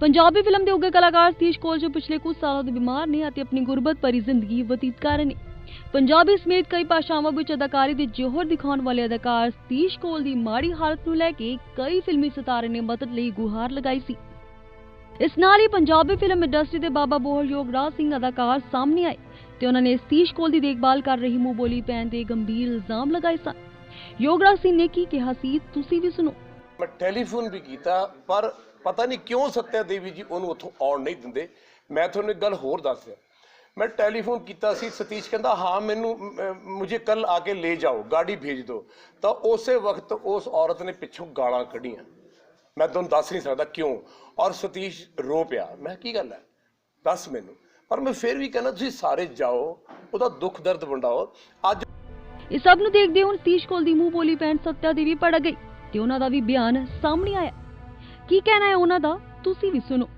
Punjabi film ਦੇ ਉੱਘੇ ਕਲਾਕਾਰ ਸਤੀਸ਼ ਕੋਲ, ਜੋ ਪਿਛਲੇ ਕੁਝ ਸਾਲਾਂ ਤੋਂ ਬਿਮਾਰ ਨੇ ਅਤੇ ਆਪਣੀ ਗੁਰਬਤ ਭਰੀ ਜ਼ਿੰਦਗੀ ਬਤੀਤ ਕਰ ਰਹੇ ਨੇ। ਪੰਜਾਬੀ ਸਮੇਤ ਕਈ ਭਾਸ਼ਾਵਾਂ ਵਿੱਚ ਅਦਾਕਾਰੀ ਦੇ ਜੋਹਰ ਦਿਖਾਉਣ ਵਾਲੇ ਅਦਾਕਾਰ ਸਤੀਸ਼ ਕੋਲ ਦੀ ਮਾੜੀ ਹਾਲਤ ਨੂੰ ਲੈ ਕੇ ਕਈ ਫਿਲਮੀ ਸਿਤਾਰੇ ਨੇ ਮਦਦ ਲਈ ਗੁਹਾਰ ਲਗਾਈ ਸੀ। ਇਸ ਨਾਲ ਹੀ ਪੰਜਾਬੀ ਫਿਲਮ ਇੰਡਸਟਰੀ ਦੇ ਬਾਬਾ ਬੋਹਰ ਯੋਗਰਾਜ ਸਿੰਘ ਅਦਾਕਾਰ ਸਾਹਮਣੇ ਆਏ ਤੇ ਉਹਨਾਂ ਨੇ ਸਤੀਸ਼ ਕੋਲ ਦੀ ਦੇਖਭਾਲ ਕਰ ਰਹੀ ਮੂੰਹ ਬੋਲੀ ਪੈਣ ਦੇ ਗੰਭੀਰ ਇਲਜ਼ਾਮ ਲਗਾਏ ਸਨ। ਯੋਗਰਾਜ ਸਿੰਘ ਨੇ ਕੀ ਕਿਹਾ ਸੀ, ਤੁਸੀਂ ਵੀ ਸੁਣੋ। ਮੈਂ ਟੈਲੀਫੋਨ ਵੀ ਕੀਤਾ, ਪਰ ਪਤਾ ਨਹੀਂ ਕਿਉਂ ਸੱਤਿਆ ਦੇਵੀ ਜੀ ਉਹਨੂੰ ਉੱਥੋਂ ਆਉਣ ਨਹੀਂ ਦਿੰਦੇ। ਮੈਂ ਤੁਹਾਨੂੰ ਇੱਕ ਗੱਲ ਹੋਰ ਦੱਸ ਦਿਆਂ। ਮੈਂ ਟੈਲੀਫੋਨ ਕੀਤਾ ਸੀ, ਸਤੀਸ਼ ਕਹਿੰਦਾ, ਹਾਂ, ਮੈਨੂੰ ਮੁਝੇ ਕੱਲ ਆ ਕੇ ਲੈ ਜਾਓ, ਗਾੜੀ ਭੇਜ ਦਿਓ। ਤਾਂ ਉਸੇ ਵਕਤ ਉਸ ਔਰਤ ਨੇ ਪਿੱਛੋਂ ਗਾਲਾਂ ਕੱਢੀਆਂ। ਮੈਂ ਤੁਹਾਨੂੰ ਦੱਸ ਨਹੀਂ ਸਕਦਾ ਕਿਉਂ। ਔਰ ਸਤੀਸ਼ ਰੋ ਪਿਆ। ਮੈਂ ਕੀ ਗੱਲ ਹੈ? ਦੱਸ ਮੈਨੂੰ। ਪਰ ਮੈਂ ਫਿਰ ਵੀ ਕਹਿੰਦਾ, ਤੁਸੀਂ ਸਾਰੇ ਜਾਓ, ਉਹਦਾ ਦੁੱਖ ਦਰਦ ਵੰਡਾਓ। ਅੱਜ ਇਸ ਸਭ ਨੂੰ ਦੇਖਦੇ ਹੁਣ ਸਤੀਸ਼ ਕੋਲ ਦੀ ਮੂੰਹ ਬੋਲੀ ਪੈਣ ਸੱਤਿਆ ਦੇਵੀ ਭੜਕ ਗਈ ਤੇ ਉਹਨਾਂ ਦਾ ਵੀ ਬਿਆਨ ਸਾਹਮਣੇ ਆਇਆ। ਕੀ ਕਹਿਣਾ ਹੈ ਉਹਨਾਂ ਦਾ? ਤੁਸੀਂ ਵੀ ਸੁਣੋ।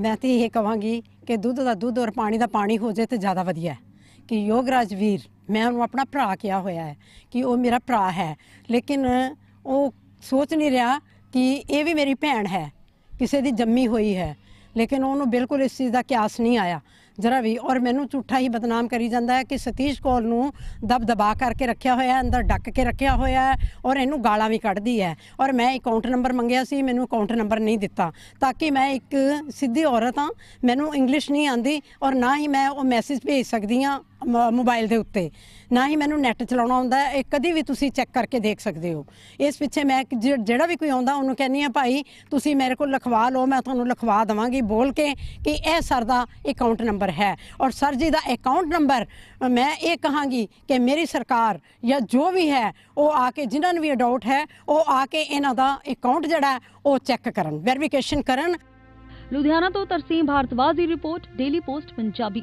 ਮੈਂ ਤੇ ਇਹ ਕਹਾਂਗੀ ਕਿ ਦੁੱਧ ਦਾ ਦੁੱਧ ਔਰ ਪਾਣੀ ਦਾ ਪਾਣੀ ਹੋ ਜਾਏ ਤੇ ਜ਼ਿਆਦਾ ਵਧੀਆ ਹੈ। ਕਿ ਯੋਗਰਾਜ ਵੀਰ, ਮੈਂ ਉਹਨੂੰ ਆਪਣਾ ਭਰਾ ਕਿਹਾ ਹੋਇਆ ਹੈ ਕਿ ਉਹ ਮੇਰਾ ਭਰਾ ਹੈ। ਲੇਕਿਨ ਉਹ ਸੋਚ ਨਹੀਂ ਰਿਹਾ ਕਿ ਇਹ ਵੀ ਮੇਰੀ ਭੈਣ ਹੈ। ਕਿਸੇ ਦੀ ਜੰਮੀ ਹੋਈ ਹੈ। ਲੇਕਿਨ ਉਹਨੂੰ ਬਿਲਕੁਲ ਇਸ ਚੀਜ਼ ਦਾ ਕਿਆਸ ਨਹੀਂ ਆਇਆ। ਜਰਾ ਵੀ, ਔਰ ਮੈਨੂੰ ਝੂਠਾ ਹੀ ਬਦਨਾਮ ਕਰੀ ਜਾਂਦਾ ਹੈ ਕਿ ਸਤੀਸ਼ ਕੌਲ ਨੂੰ ਦਬ ਦਬਾ ਕਰਕੇ ਰੱਖਿਆ ਹੋਇਆ ਹੈ, ਅੰਦਰ ਡੱਕ ਕੇ ਰੱਖਿਆ ਹੋਇਆ ਹੈ, ਔਰ ਇਹਨੂੰ ਗਾਲਾਂ ਵੀ ਕੱਢਦੀ ਹੈ। ਔਰ ਮੈਂ ਅਕਾਊਂਟ ਨੰਬਰ ਮੰਗਿਆ ਸੀ, ਮੈਨੂੰ ਅਕਾਊਂਟ ਨੰਬਰ ਨਹੀਂ ਦਿੱਤਾ। ਤਾਂ ਕਿ ਮੈਂ ਇੱਕ ਸਿੱਧੀ ਔਰਤ ਹਾਂ, ਮੈਨੂੰ ਇੰਗਲਿਸ਼ ਨਹੀਂ ਆਂਦੀ ਔਰ ਨਾ ਹੀ ਮੈਂ ਉਹ ਮੈਸੇਜ ਭੇਜ ਸਕਦੀ ਹਾਂ ਮੋਬਾਈਲ ਦੇ ਉੱਤੇ। ਨਾ ਹੀ ਮੈਨੂੰ ਨੈਟ ਚਲਾਉਣਾ ਆਉਂਦਾ ਇਹ ਕਦੀ ਵੀ ਤੁਸੀਂ ਚੈੱਕ ਕਰਕੇ ਦੇਖ ਸਕਦੇ ਹੋ। ਇਸ ਪਿੱਛੇ ਮੈਂ ਇੱਕ ਜਿਹੜਾ ਵੀ ਕੋਈ ਆਉਂਦਾ ਉਹਨੂੰ ਕਹਿੰਨੀ ਆ ਭਾਈ ਤੁਸੀਂ ਮੇਰੇ ਕੋਲ ਲਿਖਵਾ ਲਓ ਮੈਂ ਤੁਹਾਨੂੰ ਲਿਖਵਾ ਦਵਾਂਗੀ। ਬੋਲ ਕੇ ਕਿ ਇਹ ਸਰ ਦਾ ਅਕਾਊਂਟ ਨੰਬਰ ਹੈ। ਔਰ ਸਰ ਜੀ ਦਾ ਅਕਾਊਂਟ ਨੰਬਰ ਮੈਂ ਇਹ ਕਹਾਂਗੀ ਕਿ ਮੇਰੀ ਸਰਕਾਰ ਜਾਂ ਜੋ ਵੀ ਹੈ ਉਹ ਆ ਕੇ ਜਿਨ੍ਹਾਂ ਨੂੰ ਵੀ ਅਡਾਊਟ ਹੈ ਉਹ ਆ ਕੇ ਇਹਨਾਂ ਦਾ ਅਕਾਊਂਟ ਜਿਹੜਾ ਹੈ, ਉਹ ਚੈੱਕ ਕਰਨ ਵੈਰੀਫਿਕੇਸ਼ਨ ਕਰਨ। ਲੁਧਿਆਣਾ ਤੋਂ ਤਰਸੀਮ ਭਾਰਤਵਾਜ ਦੀ ਰਿਪੋਰਟ ਡੇਲੀ ਪੋਸਟ ਪੰਜਾਬੀ।